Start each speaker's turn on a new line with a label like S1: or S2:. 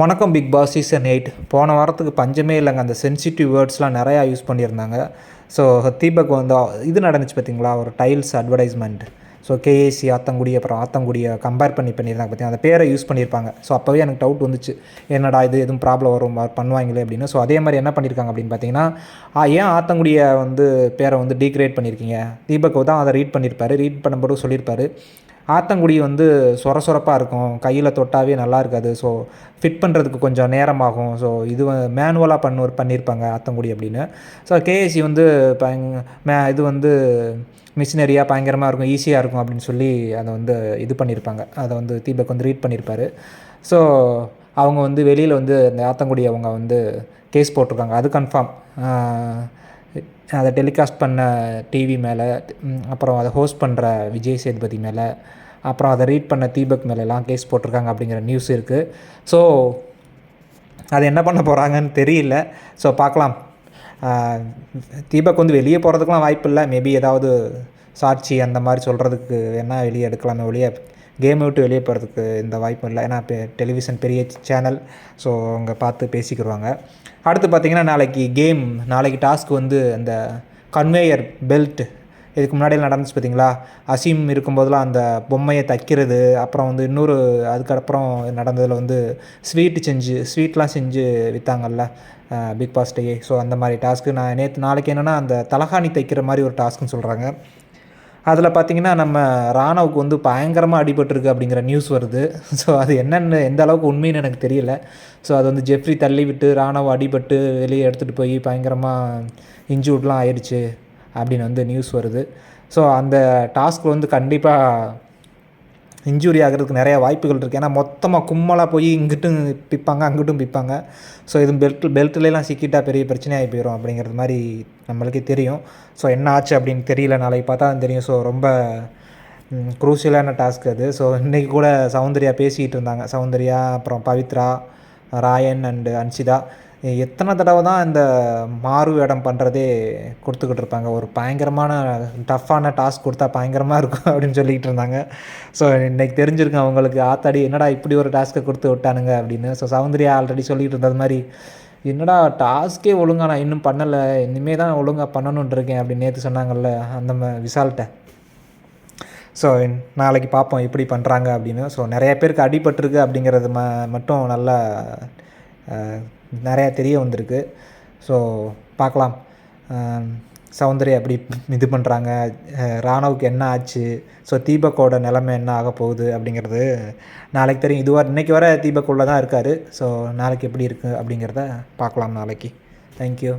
S1: வணக்கம் big Boss season eight. போன வாரத்துக்கு பஞ்சமே இல்லைங்க. அந்த சென்சிட்டிவ் வேர்ட்ஸ்லாம் நிறையா யூஸ் பண்ணியிருந்தாங்க. ஸோ தீபக் வந்து இது நடந்துச்சு பார்த்தீங்களா? ஒரு tiles advertisement so KAC Athangudi அப்புறம் ஆத்தங்குடியை கம்பேர் பண்ணி பண்ணியிருந்தாங்க பார்த்தீங்கன்னா அந்த பேரை யூஸ் பண்ணியிருப்பாங்க. ஸோ அப்போவே எனக்கு டவுட் வந்துச்சு. என்னடா இது? எதுவும் ப்ராப்ளம் வரும்? பண்ணுவாங்களே அப்படின்னு. ஸோ அதே மாதிரி என்ன பண்ணியிருக்காங்க அப்படின்னு பார்த்தீங்கன்னா ஏன் ஆத்தங்குடியை வந்து பேரை வந்து டீக்ரேட் பண்ணியிருக்கீங்க? தீபக் தான் அதை ரீட் பண்ணியிருப்பாரு. ரீட் பண்ணும்போது சொல்லியிருப்பாரு. ஆத்தங்குடி வந்து சொர சொரப்பாக இருக்கும். கையில் தொட்டாவே நல்லா இருக்காது. ஸோ ஃபிட் பண்ணுறதுக்கு கொஞ்சம் நேரமாகும். ஸோ இது மேனுவலாக பண்ணு பண்ணியிருப்பாங்க ஆத்தங்குடி அப்படின்னு. ஸோ கேஎஸ்சி வந்து பயங்க மே இது வந்து மிஷினரியாக பயங்கரமாக இருக்கும். ஈஸியாக இருக்கும் அப்படின்னு சொல்லி அதை வந்து இது பண்ணியிருப்பாங்க அதை வந்து தீபக் வந்து ரீட் பண்ணியிருப்பாரு ஸோ அவங்க வந்து வெளியில் வந்து அந்த ஆத்தங்குடி அவங்க வந்து கேஸ் போட்டிருக்காங்க. அது கன்ஃபார்ம் அதை டெலிகாஸ்ட் பண்ண டிவி மேலே அப்புறம் அதை ஹோஸ்ட் பண்ணுற விஜய் சேதுபதி மேலே அப்புறம் அதை ரீட் பண்ண தீபக் மேலெலாம் கேஸ் போட்டிருக்காங்க அப்படிங்கிற நியூஸ் இருக்குது ஸோ அது என்ன பண்ண போகிறாங்கன்னு தெரியல. ஸோ பார்க்கலாம். தீபக் வந்து வெளியே போகிறதுக்குலாம் வாய்ப்பு இல்லை. மேபி ஏதாவது சாட்சி அந்த மாதிரி சொல்கிறதுக்கு வேணால் வெளியே எடுக்கலாமே வெளியே கேமை விட்டு வெளியே போகிறதுக்கு இந்த வாய்ப்பும் இல்லை. ஏன்னா இப்போ டெலிவிஷன் பெரிய சேனல் ஸோ அவங்க பார்த்து பேசிக்கிடுவாங்க அடுத்து பார்த்திங்கன்னா நாளைக்கு கேம் நாளைக்கு டாஸ்க் வந்து அந்த கன்வேயர் பெல்ட் இதுக்கு முன்னாடி நடந்துச்சு பார்த்தீங்களா? அசீம் இருக்கும்போதெல்லாம் அந்த பொம்மையை தைக்கிறது அப்புறம் வந்து இன்னொரு அதுக்கப்புறம் நடந்ததில் வந்து ஸ்வீட்டு செஞ்சு ஸ்வீட்லாம் செஞ்சு விற்றாங்கல்ல பிக் பாஸ்டையே ஸோ அந்த மாதிரி டாஸ்க்கு நான் நேற்று நாளைக்கு என்னென்னா அந்த தலகாணி தைக்கிற மாதிரி ஒரு டாஸ்க்குன்னு சொல்கிறாங்க அதில் பார்த்தீங்கன்னா நம்ம ராணவுக்கு வந்து பயங்கரமாக அடிபட்டிருக்கு அப்படிங்கிற நியூஸ் வருது. ஸோ அது என்னென்னு எந்த அளவுக்கு உண்மைன்னு எனக்கு தெரியல. ஸோ அது வந்து ஜெஃப்ரி தள்ளி விட்டு ராணவ் அடிபட்டு வெளியே எடுத்துகிட்டு போய் பயங்கரமாக இன்ஜூர்ட்லாம் ஆயிடுச்சு அப்படின்னு வந்து நியூஸ் வருது. ஸோ அந்த டாஸ்க் வந்து கண்டிப்பாக இன்ஜூரி ஆகிறதுக்கு நிறைய வாய்ப்புகள் இருக்குது ஏன்னா மொத்தமாக கும்மலாக போய் இங்கிட்டும் பிப்பாங்க அங்கிட்டும் பிப்பாங்க. ஸோ இது பெல்ட் பெல்ட்லலாம் சிக்கிட்டா பெரிய பிரச்சனையாகி போயிடும் அப்படிங்கிறது மாதிரி நம்மளுக்கே தெரியும். ஸோ என்ன ஆச்சு அப்படின்னு தெரியல. நாளைக்கு பார்த்தா தான் தெரியும். ஸோ ரொம்ப குரூசியலான டாஸ்க் அது. ஸோ இன்றைக்கி கூட சௌந்தர்யா பேசிக்கிட்டு இருந்தாங்க. சௌந்தர்யா அப்புறம் பவித்ரா ராயன் அண்டு அன்சிதா எத்தனை தடவை தான் இந்த மாறு வேடம் பண்ணுறதே கொடுத்துக்கிட்டு இருப்பாங்க. ஒரு பயங்கரமான டஃப்பான டாஸ்க் கொடுத்தா பயங்கரமாக இருக்கும் அப்படின்னு சொல்லிக்கிட்டு இருந்தாங்க. ஸோ இன்னைக்கு தெரிஞ்சிருக்கு அவங்களுக்கு ஆத்தாடி என்னடா இப்படி ஒரு டாஸ்க்கை கொடுத்து விட்டானுங்க அப்படின்னு. ஸோ சௌந்தர்யா ஆல்ரெடி சொல்லிக்கிட்டு இருந்தது மாதிரி என்னடா டாஸ்க்கே ஒழுங்கா நான் இன்னும் பண்ணலை இனிமே தான் ஒழுங்காக பண்ணணுன்ட்டு இருக்கேன் அப்படின்னு நேற்று சொன்னாங்கல்ல அந்த ம- விசால்கிட்ட ஸோ நாளைக்கு பார்ப்போம் எப்படி பண்ணுறாங்க அப்படின்னு. ஸோ நிறைய பேருக்கு அடிபட்டிருக்கு அப்படிங்கிறது ம மட்டும் நல்லா நிறையா தெரிய வந்திருக்கு. ஸோ பார்க்கலாம். சௌந்தர்யா எப்படி இது பண்ணுறாங்க ராணவுக்கு என்ன ஆச்சு? ஸோ தீபக்கோட நிலைமை என்ன ஆக போகுது அப்படிங்கிறது நாளைக்கு தெரியும். இதுவரை இன்றைக்கி வர தீபக்குள்ளே தான் இருக்கார். ஸோ நாளைக்கு எப்படி இருக்குது அப்படிங்கிறத பார்க்கலாம் நாளைக்கு. தேங்க்யூ